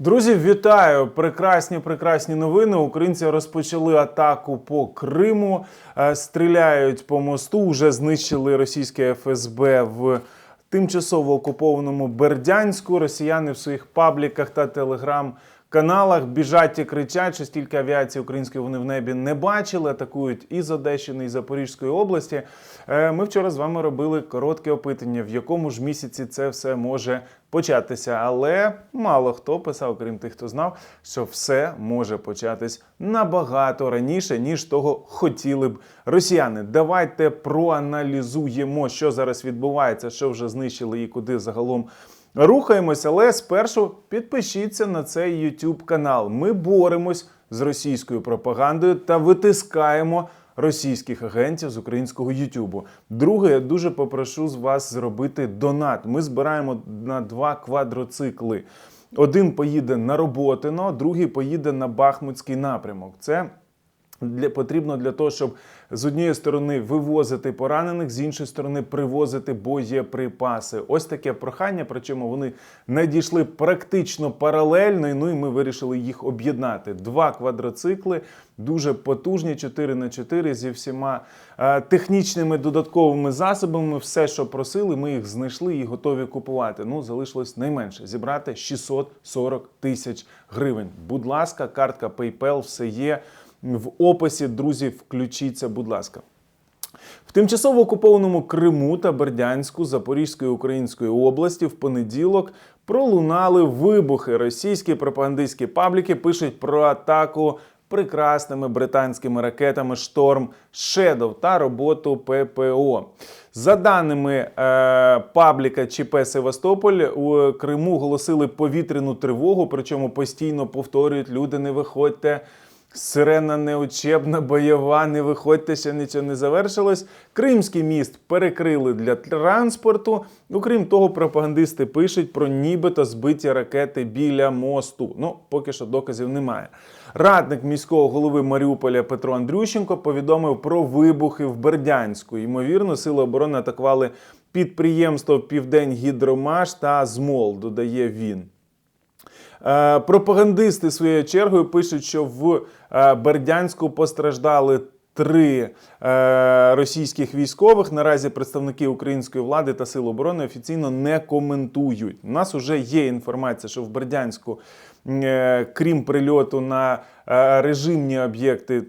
Друзі, вітаю! Прекрасні, прекрасні новини. Українці розпочали атаку по Криму, е, стріляють по мосту. Вже знищили російське ФСБ в тимчасово окупованому Бердянську. Росіяни в своїх пабліках та телеграм-каналах біжать і кричать, що стільки авіації української вони в небі не бачили. Атакують і з Одещини, і Запорізької області. Е, Ми вчора з вами робили коротке опитання, в якому ж місяці це все може початися. Але мало хто писав, крім тих, хто знав, що все може початись набагато раніше, ніж того хотіли б росіяни. Давайте проаналізуємо, що зараз відбувається, що вже знищили і куди загалом. Рухаємось, але спершу підпишіться на цей YouTube канал. Ми боремось з російською пропагандою та витискаємо російських агентів з українського Ютубу. Друге, я дуже попрошу з вас зробити донат. Ми збираємо на два квадроцикли. Один поїде на Роботино, другий поїде на Бахмутський напрямок. Це для потрібно для того, щоб з однієї сторони вивозити поранених, з іншої сторони привозити боєприпаси. Ось таке прохання. Причому вони надійшли практично паралельно. Ну і ми вирішили їх об'єднати. Два квадроцикли, дуже потужні, 4 на 4 зі всіма е, технічними додатковими засобами. Все, що просили, ми їх знайшли і готові купувати. Ну залишилось найменше зібрати 640 тисяч гривень. Будь ласка, картка PayPal, все є в описі. Друзі, включіться, будь ласка. В тимчасово окупованому Криму та Бердянську Запорізької Української області в понеділок пролунали вибухи. Російські пропагандистські пабліки пишуть про атаку прекрасними британськими ракетами Шторм Shadow та роботу ППО. За даними е, пабліка ЧП Севастополь, у Криму оголосили повітряну тривогу, причому постійно повторюють люди, не виходьте. Сирена неучебна, бойова, не виходьте, ще нічого не завершилось. Кримський міст перекрили для транспорту. Окрім того, пропагандисти пишуть про нібито збиті ракети біля мосту. Ну, поки що доказів немає. Радник міського голови Маріуполя Петро Андрющенко повідомив про вибухи в Бердянську. Ймовірно, сили оборони атакували підприємство Південь Гідромаш та ЗМОЛ, додає він. Е, Пропагандисти своєю чергою пишуть, що в е, Бердянську постраждали три е, російських військових. Наразі представники української влади та сил оборони офіційно не коментують. У нас вже є інформація, що в Бердянську, крім прильоту на режимні об'єкти.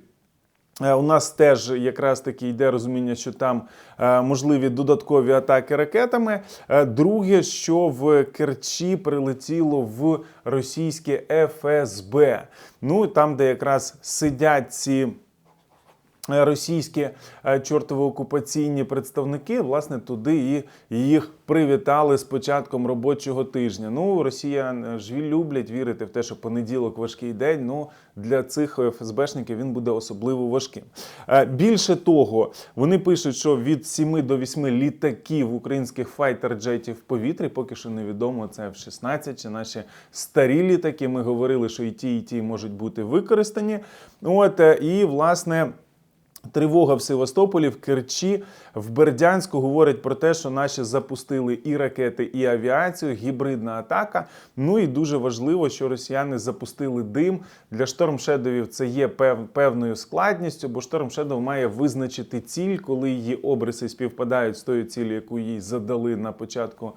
Е, У нас теж якраз таки йде розуміння, що там е, можливі додаткові атаки ракетами. Е, Друге, що в Керчі прилетіло в російське ФСБ. Ну там, де якраз сидять ці. Е, Російські е, чортові окупаційні представники, власне, туди і їх привітали з початком робочого тижня. Ну, росіяни ж люблять вірити в те, що понеділок важкий день. Ну для цих ФСБшників він буде особливо важким. Е, Більше того, вони пишуть, що від 7 до 8 літаків українських файтер-джетів в повітрі, поки що невідомо, це F-16 чи наші старі літаки. Ми говорили, що і ті, і ті можуть бути використані. От е, і власне. Тривога в Севастополі, в Керчі, в Бердянську говорять про те, що наші запустили і ракети, і авіацію, гібридна атака. Ну і дуже важливо, що росіяни запустили дим. Для штормшедовів це є пев- певною складністю, бо штормшедов має визначити ціль, коли її обриси співпадають з тою цілі, яку їй задали на початку.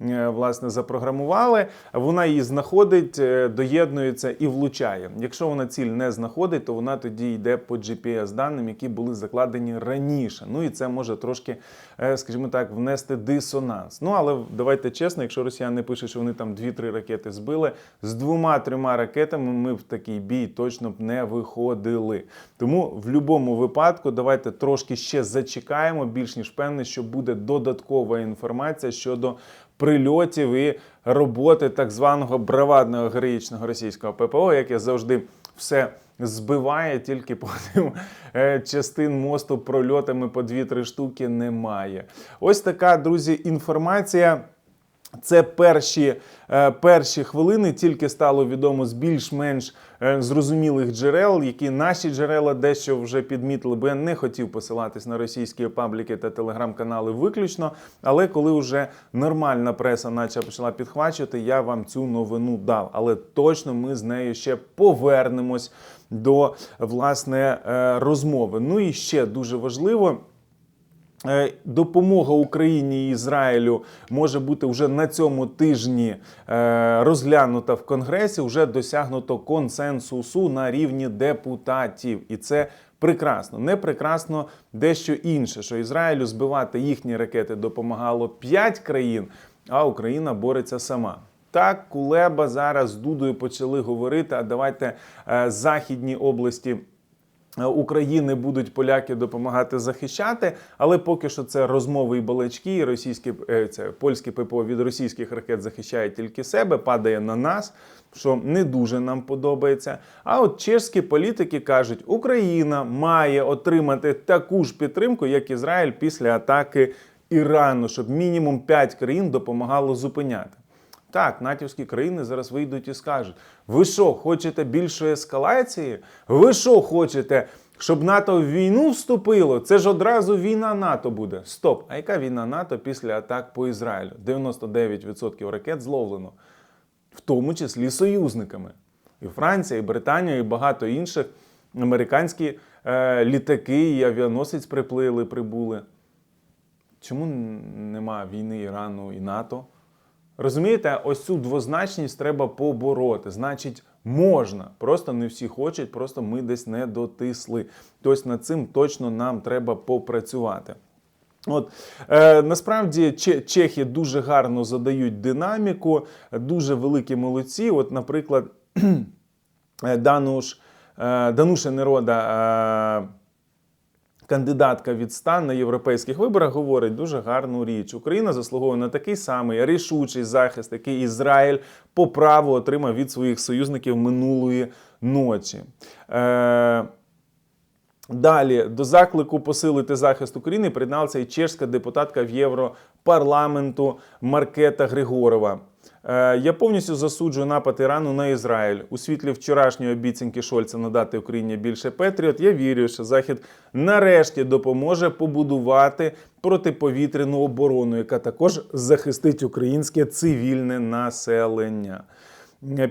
е, Власне, запрограмували, вона її знаходить, е, доєднується і влучає. Якщо вона ціль не знаходить, то вона тоді йде по GPS даним, які були закладені раніше. Ну і це може трошки, е, скажімо так, внести дисонанс. Ну але давайте чесно, якщо росіяни пишуть, що вони там 2-3 ракети збили, з двома-трьома ракетами ми в такий бій точно б не виходили. Тому в будь-якому випадку давайте трошки ще зачекаємо, більш ніж певний, що буде додаткова інформація щодо прильотів і роботи так званого бравадного героїчного російського ППО, яке завжди все збиває, тільки потім е, частин мосту прольотами по 2-3 штуки немає. Ось така, друзі, інформація. Це перші, е, перші хвилини тільки стало відомо з більш-менш е, зрозумілих джерел, які наші джерела дещо вже підмітили, бо я не хотів посилатись на російські пабліки та телеграм-канали виключно. Але коли вже нормальна преса наче почала підхвачувати, я вам цю новину дав. Але точно ми з нею ще повернемось до власне е, розмови. Ну і ще дуже важливо. Е, Допомога Україні і Ізраїлю може бути вже на цьому тижні е, розглянута в Конгресі. Вже досягнуто консенсусу на рівні депутатів, і це прекрасно. Не прекрасно дещо інше, що Ізраїлю збивати їхні ракети допомагало 5 країн, а Україна бореться сама. Так, Кулеба зараз з Дудою почали говорити. А давайте е, західні області. Е, України будуть поляки допомагати захищати, але поки що це розмови і балачки. і Російські е, це польське ППО від російських ракет захищає тільки себе, падає на нас, що не дуже нам подобається. А от чешські політики кажуть, Україна має отримати таку ж підтримку, як Ізраїль після атаки Ірану, щоб мінімум 5 країн допомагало зупиняти. Так, натівські країни зараз вийдуть і скажуть: ви що, хочете більшої ескалації? Ви що хочете, щоб НАТО в війну вступило? Це ж одразу війна НАТО буде. Стоп! А яка війна НАТО після атак по Ізраїлю? 99% ракет зловлено, в тому числі союзниками. І Франція, і Британія, і багато інших американські е, літаки і авіаносець приплили, прибули. Чому нема війни Ірану і НАТО? Розумієте, ось цю двозначність треба побороти. Значить, можна. Просто не всі хочуть, просто ми десь не дотисли. Тобто над цим точно нам треба попрацювати. От е, насправді чехи дуже гарно задають динаміку, дуже великі молодці. От, наприклад, е, Дануш, е, Дануша Нерода. Е, кандидатка від СТАН на європейських виборах говорить дуже гарну річ. Україна заслуговує на такий самий рішучий захист, який Ізраїль по праву отримав від своїх союзників минулої ночі. Е, Далі до заклику посилити захист України приєдналася і чешська депутатка в Європарламенту Маркета Григорова. Е, Я повністю засуджую напад Ірану на Ізраїль. У світлі вчорашньої обіцянки Шольца надати Україні більше Петріот. Я вірю, що Захід нарешті допоможе побудувати протиповітряну оборону, яка також захистить українське цивільне населення.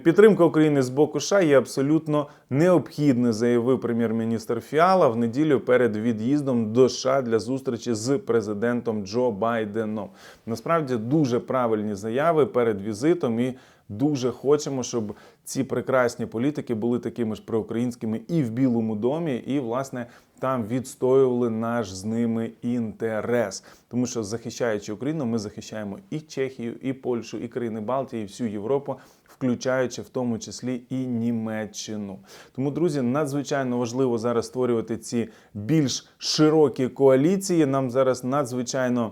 Підтримка України з боку США є абсолютно необхідною, заявив прем'єр-міністр Фіала в неділю перед від'їздом до США для зустрічі з президентом Джо Байденом. Насправді дуже правильні заяви перед візитом і. Дуже хочемо, щоб ці прекрасні політики були такими ж проукраїнськими і в Білому домі, і власне там відстоювали наш з ними інтерес. Тому що захищаючи Україну, ми захищаємо і Чехію, і Польщу, і країни Балтії, і всю Європу, включаючи в тому числі і Німеччину. Тому, друзі, надзвичайно важливо зараз створювати ці більш широкі коаліції. Нам зараз надзвичайно.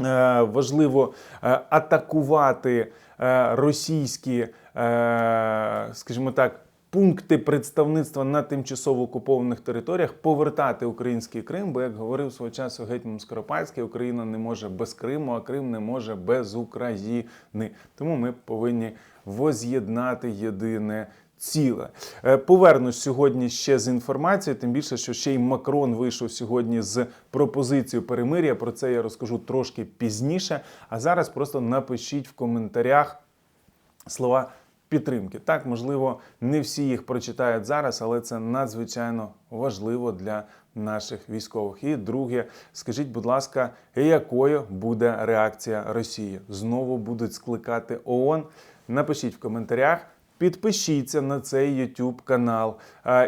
Е, Важливо е, атакувати е, російські, скажімо так, пункти представництва на тимчасово окупованих територіях, повертати український Крим, бо як говорив свого часу гетьман Скоропадський, Україна не може без Криму, а Крим не може без України. Тому ми повинні воз'єднати єдине ціле. Е, Повернусь сьогодні ще з інформацією, тим більше, що ще й Макрон вийшов сьогодні з пропозицією перемир'я. Про це я розкажу трошки пізніше. А зараз просто напишіть в коментарях слова підтримки. Так, можливо, не всі їх прочитають зараз, але це надзвичайно важливо для наших військових. І друге, скажіть, будь ласка, якою буде реакція Росії? Знову будуть скликати ООН? Напишіть в коментарях. Підпишіться на цей YouTube канал.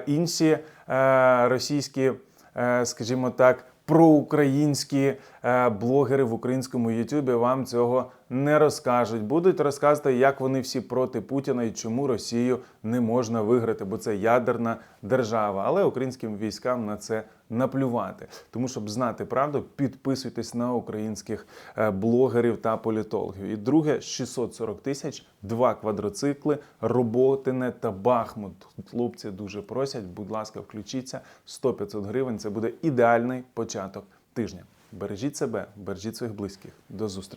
Інші е, російські, е, скажімо так, проукраїнські е, блогери в українському Ютубі вам цього не розкажуть. Будуть розказувати, як вони всі проти Путіна і чому Росію не можна виграти, бо це ядерна держава. Але українським військам на це наплювати. Тому, щоб знати правду, підписуйтесь на українських е, блогерів та політологів. І друге, 640 тисяч, два квадроцикли, Роботине та Бахмут. Хлопці дуже просять, будь ласка, включіться 100-500 гривень. Це буде ідеальний початок тижня. Бережіть себе, бережіть своїх близьких. До зустрічі.